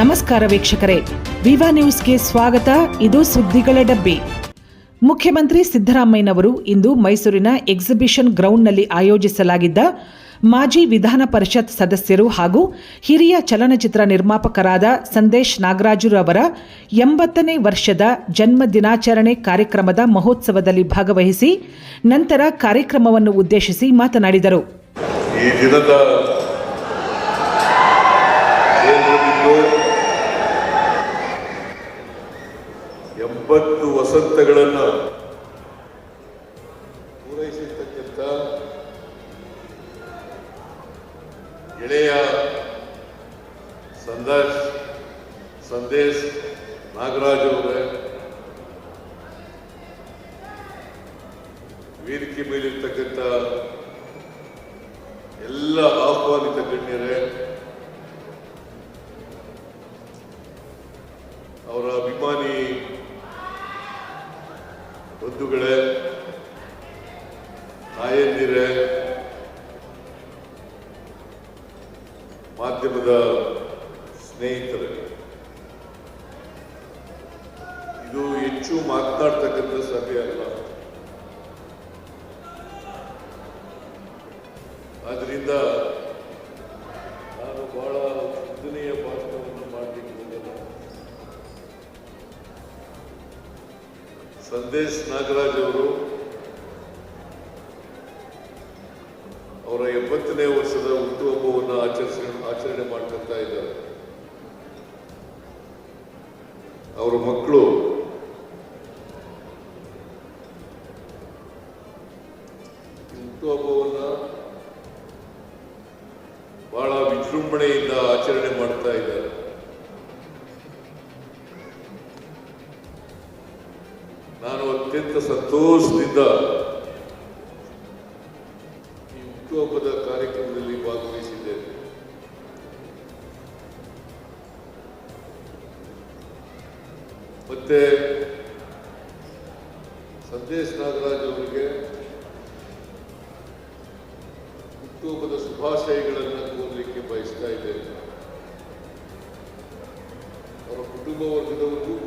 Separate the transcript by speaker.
Speaker 1: ನಮಸ್ಕಾರ ವೀಕ್ಷಕರೇ. ವಿವಾ ನ್ಯೂಸ್ಗೆ ಸ್ವಾಗತ. ಇದು ಸುದ್ದಿಗಳ ಡಬ್ಬಿ. ಮುಖ್ಯಮಂತ್ರಿ ಸಿದ್ದರಾಮಯ್ಯನವರು ಇಂದು ಮೈಸೂರಿನ ಎಕ್ಸಿಬಿಷನ್ ಗ್ರೌಂಡ್ನಲ್ಲಿ ಆಯೋಜಿಸಲಾಗಿದ್ದ ಮಾಜಿ ವಿಧಾನ ಪರಿಷತ್ ಸದಸ್ಯರು ಹಾಗೂ ಹಿರಿಯ ಚಲನಚಿತ್ರ ನಿರ್ಮಾಪಕರಾದ ಸಂದೇಶ್ ನಾಗರಾಜುರವರ ಎಂಬತ್ತನೇ ವರ್ಷದ ಜನ್ಮ ದಿನಾಚರಣೆ ಕಾರ್ಯಕ್ರಮದ ಮಹೋತ್ಸವದಲ್ಲಿ ಭಾಗವಹಿಸಿ, ನಂತರ ಕಾರ್ಯಕ್ರಮವನ್ನು ಉದ್ದೇಶಿಸಿ ಮಾತನಾಡಿದರು.
Speaker 2: ಈ ದಿನದ ಎಂಬತ್ತು ವಸಂತಗಳನ್ನು ಪೂರೈಸಿರ್ತಕ್ಕಂಥ ಗೆಳೆಯ ಸಂದರ್ಶ್, ಸಂದೇಶ್ ನಾಗರಾಜ್ ಅವರೇ, ವೇದಿಕೆ ಮೇಲಿರ್ತಕ್ಕಂಥ ಎಲ್ಲ ಆಹ್ವಾನಿತ ಗಣ್ಯರೇ, ಅವರ ಅಭಿಮಾನಿ ಬಂಧುಗಳೇ ತಾಯಂದಿರೇ ಮಾಧ್ಯಮದ ಸ್ನೇಹಿತರೇ ಇದು ಹೆಚ್ಚು ಮಾತನಾಡ್ತಕ್ಕಂಥ ಸಭೆ ಅಲ್ಲ ಆದ್ರಿಂದ ಸಂದೇಶ್ ನಾಗರಾಜ್ ಅವರು ಅವರ ಎಂಬತ್ತನೇ ವರ್ಷದ ಹುಟ್ಟುಹಬ್ಬವನ್ನು ಆಚರಿಸ ಆಚರಣೆ ಮಾಡ್ಕೊತಾ ಇದ್ದಾರೆ. ಅವರ ಮಕ್ಕಳು ಹುಟ್ಟುಹಬ್ಬವನ್ನು ಬಹಳ ವಿಜೃಂಭಣೆಯಿಂದ ಆಚರಣೆ ಮಾಡ್ತಾ ಇದ್ದಾರೆ. ನಾನು ಅತ್ಯಂತ ಸಂತೋಷದಿಂದ ಈ ಹುಟ್ಟುಹಬ್ಬದ ಕಾರ್ಯಕ್ರಮದಲ್ಲಿ ಭಾಗವಹಿಸಿದ್ದೇನೆ. ಮತ್ತೆ ಸಂದೇಶ್ ನಾಗರಾಜ್ ಅವರಿಗೆ ಹುಟ್ಟುಹಬ್ಬದ ಶುಭಾಶಯಗಳನ್ನು ಕೋರಲಿಕ್ಕೆ ಬಯಸ್ತಾ ಇದ್ದೇನೆ. ಅವರ ಕುಟುಂಬ ವರ್ಗದವರಿಗೂ